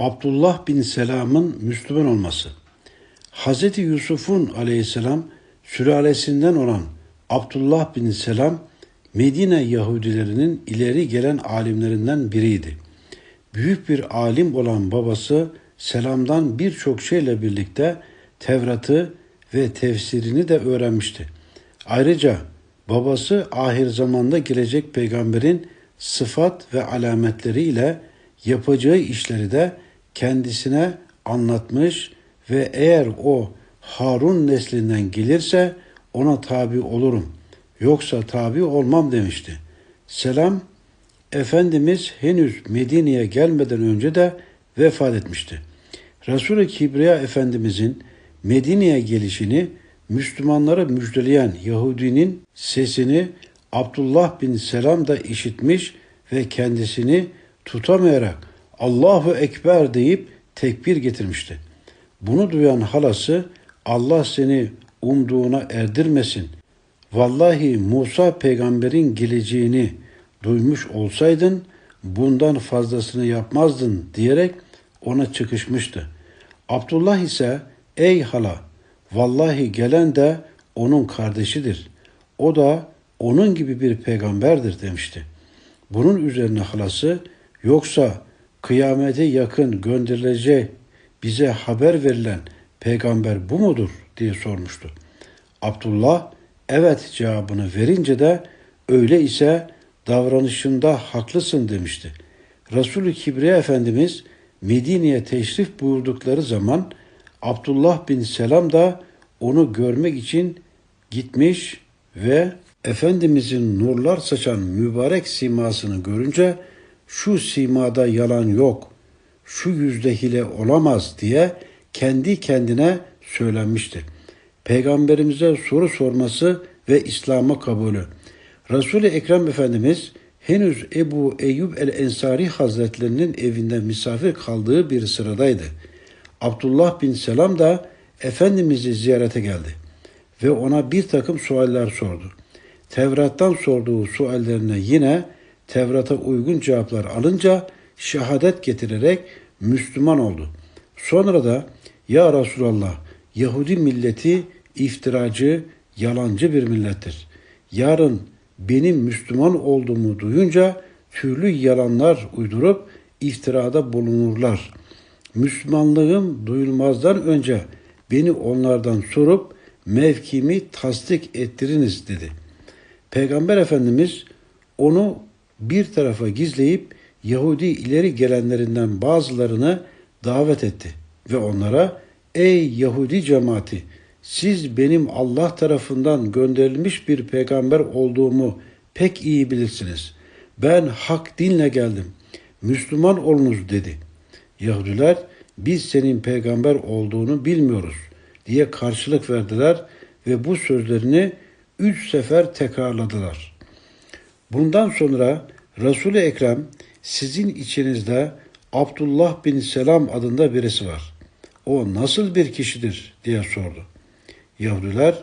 Abdullah bin Selam'ın Müslüman olması. Hz. Yusuf'un aleyhisselam sülalesinden olan Abdullah bin Selam Medine Yahudilerinin ileri gelen alimlerinden biriydi. Büyük bir alim olan babası Selam'dan birçok şeyle birlikte Tevrat'ı ve tefsirini de öğrenmişti. Ayrıca babası ahir zamanda gelecek peygamberin sıfat ve alametleriyle yapacağı işleri de kendisine anlatmış ve eğer o Harun neslinden gelirse ona tabi olurum. Yoksa tabi olmam demişti. Selam Efendimiz henüz Medine'ye gelmeden önce de vefat etmişti. Resul-i Kibriya Efendimizin Medine'ye gelişini Müslümanlara müjdeleyen Yahudinin sesini Abdullah bin Selam da işitmiş ve kendisini tutamayarak Allahu Ekber deyip tekbir getirmişti. Bunu duyan halası Allah seni umduğuna erdirmesin. Vallahi Musa peygamberin geleceğini duymuş olsaydın bundan fazlasını yapmazdın diyerek ona çıkışmıştı. Abdullah ise ey hala vallahi gelen de onun kardeşidir. O da onun gibi bir peygamberdir demişti. Bunun üzerine halası yoksa kıyamete yakın gönderilecek bize haber verilen peygamber bu mudur diye sormuştu. Abdullah evet cevabını verince de öyle ise davranışında haklısın demişti. Resulü Kibriya Efendimiz Medine'ye teşrif buyurdukları zaman Abdullah bin Selam da onu görmek için gitmiş ve Efendimizin nurlar saçan mübarek simasını görünce şu simada yalan yok, şu yüzde hile olamaz diye kendi kendine söylenmişti. Peygamberimize soru sorması ve İslam'a kabulü. Resul-i Ekrem Efendimiz henüz Ebu Eyyub el-Ensari Hazretlerinin evinde misafir kaldığı bir sıradaydı. Abdullah bin Selam da Efendimiz'i ziyarete geldi ve ona bir takım sualler sordu. Tevrat'tan sorduğu suallerine yine Tevrat'a uygun cevaplar alınca şehadet getirerek Müslüman oldu. Sonra da ya Resulallah Yahudi milleti iftiracı, yalancı bir millettir. Yarın benim Müslüman olduğumu duyunca türlü yalanlar uydurup iftirada bulunurlar. Müslümanlığım duyulmazdan önce beni onlardan sorup mevkimi tasdik ettiriniz dedi. Peygamber Efendimiz onu bir tarafa gizleyip Yahudi ileri gelenlerinden bazılarını davet etti ve onlara ey Yahudi cemaati siz benim Allah tarafından gönderilmiş bir peygamber olduğumu pek iyi bilirsiniz. Ben hak dinle geldim. Müslüman olunuz dedi. Yahudiler biz senin peygamber olduğunu bilmiyoruz diye karşılık verdiler ve bu sözlerini üç sefer tekrarladılar. Bundan sonra Resul-i Ekrem sizin içinizde Abdullah bin Selam adında birisi var. O nasıl bir kişidir diye sordu. Yahudiler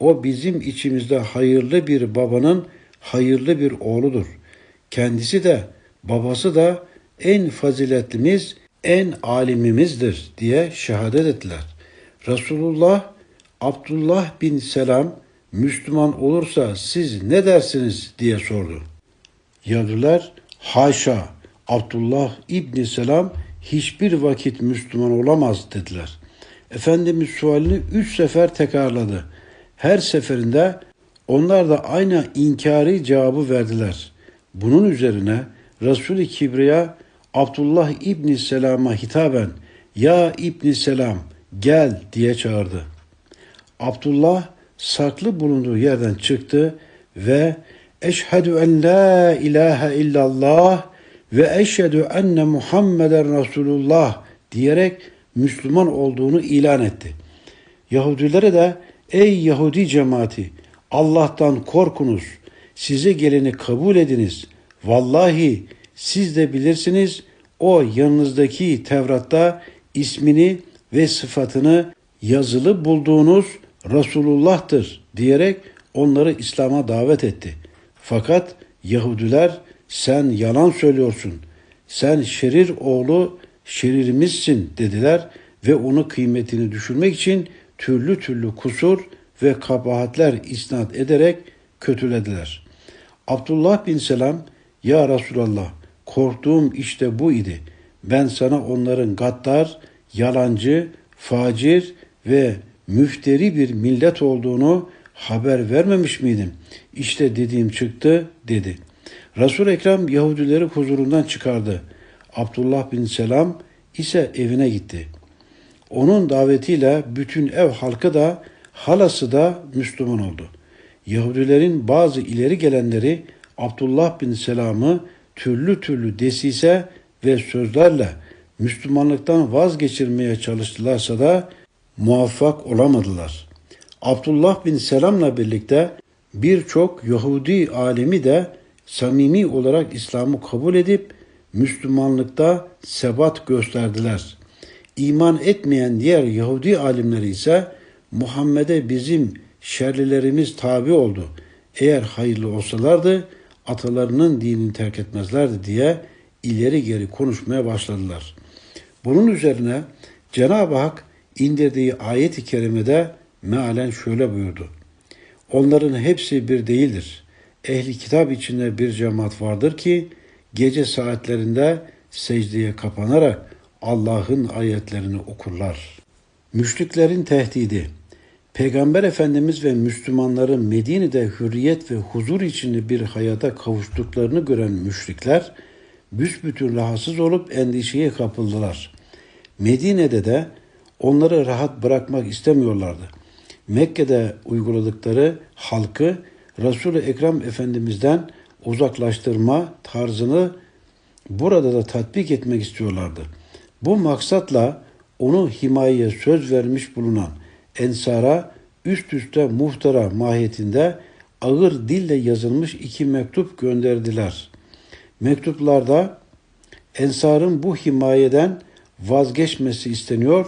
o bizim içimizde hayırlı bir babanın hayırlı bir oğludur. Kendisi de babası da en faziletlimiz, en alimimizdir diye şehadet ettiler. Resulullah Abdullah bin Selam Müslüman olursa siz ne dersiniz diye sordu. Yahudiler haşa Abdullah İbni Selam hiçbir vakit Müslüman olamaz dediler. Efendimiz sualini üç sefer tekrarladı. Her seferinde onlar da aynı inkari cevabı verdiler. Bunun üzerine Resul-i Kibriya Abdullah İbni Selam'a hitaben Ya İbni Selam gel diye çağırdı. Abdullah saklı bulunduğu yerden çıktı ve Eşhedü en la ilahe illallah ve eşhedü enne Muhammeden Resulullah diyerek Müslüman olduğunu ilan etti. Yahudilere de ey Yahudi cemaati Allah'tan korkunuz, size geleni kabul ediniz. Vallahi siz de bilirsiniz o yanınızdaki Tevrat'ta ismini ve sıfatını yazılı bulduğunuz Resulullah'tır diyerek onları İslam'a davet etti. Fakat Yahudiler sen yalan söylüyorsun. Sen Şerir oğlu şeririmizsin dediler ve onu kıymetini düşürmek için türlü türlü kusur ve kabahatler isnat ederek kötülediler. Abdullah bin Selam, Ya Resulallah korktuğum işte bu idi. Ben sana onların gaddar, yalancı, facir ve müfteri bir millet olduğunu haber vermemiş miydim? İşte dediğim çıktı dedi. resul Ekrem Yahudileri huzurundan çıkardı. Abdullah bin Selam ise evine gitti. Onun davetiyle bütün ev halkı da halası da Müslüman oldu. Yahudilerin bazı ileri gelenleri Abdullah bin Selam'ı türlü türlü desise ve sözlerle Müslümanlıktan vazgeçirmeye çalıştılarsa da muvaffak olamadılar. Abdullah bin Selam'la birlikte birçok Yahudi alemi de samimi olarak İslam'ı kabul edip Müslümanlıkta sebat gösterdiler. İman etmeyen diğer Yahudi alimleri ise Muhammed'e bizim şerlilerimiz tabi oldu. Eğer hayırlı olsalardı atalarının dinini terk etmezlerdi diye ileri geri konuşmaya başladılar. Bunun üzerine Cenab-ı Hak indirdiği ayet-i kerimede mealen şöyle buyurdu. Onların hepsi bir değildir. Ehli kitap içinde bir cemaat vardır ki gece saatlerinde secdeye kapanarak Allah'ın ayetlerini okurlar. Müşriklerin tehdidi Peygamber Efendimiz ve Müslümanların Medine'de hürriyet ve huzur içinde bir hayata kavuştuklarını gören müşrikler büsbütün rahatsız olup endişeye kapıldılar. Medine'de de onları rahat bırakmak istemiyorlardı. Mekke'de uyguladıkları halkı Resul-i Ekrem Efendimiz'den uzaklaştırma tarzını burada da tatbik etmek istiyorlardı. Bu maksatla onu himayeye söz vermiş bulunan Ensar'a üst üste muhtara mahiyetinde ağır dille yazılmış iki mektup gönderdiler. Mektuplarda Ensar'ın bu himayeden vazgeçmesi isteniyor,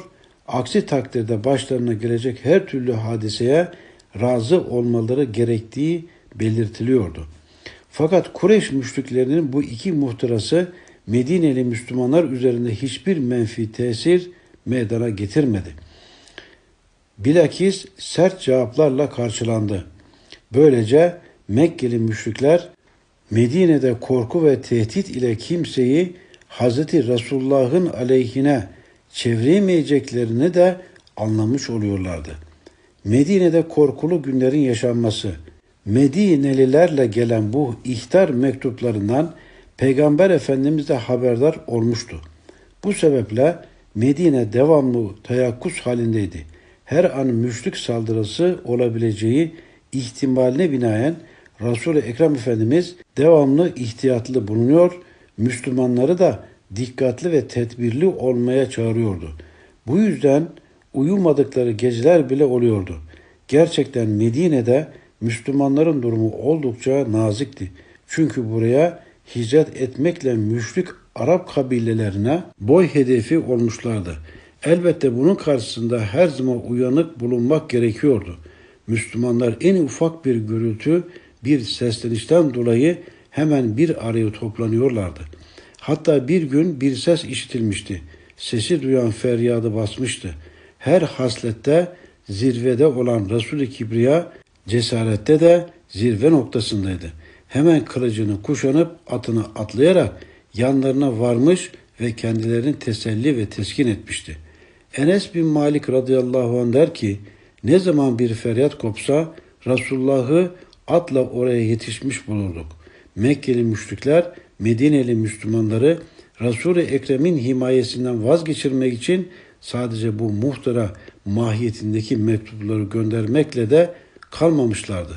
aksi takdirde başlarına gelecek her türlü hadiseye razı olmaları gerektiği belirtiliyordu. Fakat Kureyş müşriklerinin bu iki muhtırası Medineli Müslümanlar üzerinde hiçbir menfi tesir meydana getirmedi. Bilakis sert cevaplarla karşılandı. Böylece Mekkeli müşrikler Medine'de korku ve tehdit ile kimseyi Hz. Resulullah'ın aleyhine çeviremeyeceklerini de anlamış oluyorlardı. Medine'de korkulu günlerin yaşanması, Medinelilerle gelen bu ihtar mektuplarından Peygamber Efendimiz de haberdar olmuştu. Bu sebeple Medine devamlı teyakkuz halindeydi. Her an müşrik saldırısı olabileceği ihtimaline binaen Resul-i Ekrem Efendimiz devamlı ihtiyatlı bulunuyor, Müslümanları da dikkatli ve tedbirli olmaya çağırıyordu. Bu yüzden uyumadıkları geceler bile oluyordu. Gerçekten Medine'de Müslümanların durumu oldukça nazikti. Çünkü buraya hicret etmekle müşrik Arap kabilelerine boy hedefi olmuşlardı. Elbette bunun karşısında her zaman uyanık bulunmak gerekiyordu. Müslümanlar en ufak bir gürültü, bir seslenişten dolayı hemen bir araya toplanıyorlardı. Hatta bir gün bir ses işitilmişti. Sesi duyan feryadı basmıştı. Her haslette zirvede olan Resul-i Kibriya cesarette de zirve noktasındaydı. Hemen kılıcını kuşanıp atını atlayarak yanlarına varmış ve kendilerini teselli ve teskin etmişti. Enes bin Malik radıyallahu anh der ki, ne zaman bir feryat kopsa Resulullah'ı atla oraya yetişmiş bulurduk. Mekkeli müşrikler Medineli Müslümanları Resul-i Ekrem'in himayesinden vazgeçirmek için sadece bu muhtara mahiyetindeki mektupları göndermekle de kalmamışlardı.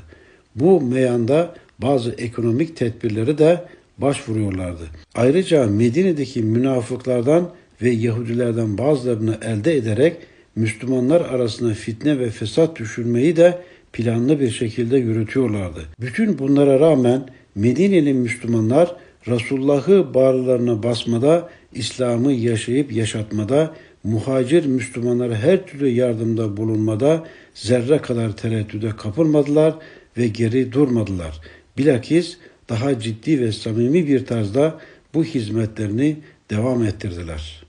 Bu meyanda bazı ekonomik tedbirleri de başvuruyorlardı. Ayrıca Medine'deki münafıklardan ve Yahudilerden bazılarını elde ederek Müslümanlar arasında fitne ve fesat düşürmeyi de planlı bir şekilde yürütüyorlardı. Bütün bunlara rağmen Medine'li Müslümanlar Resulullah'ı bağrılarına basmada, İslam'ı yaşayıp yaşatmada, muhacir Müslümanlara her türlü yardımda bulunmada zerre kadar tereddüde kapılmadılar ve geri durmadılar. Bilakis daha ciddi ve samimi bir tarzda bu hizmetlerini devam ettirdiler.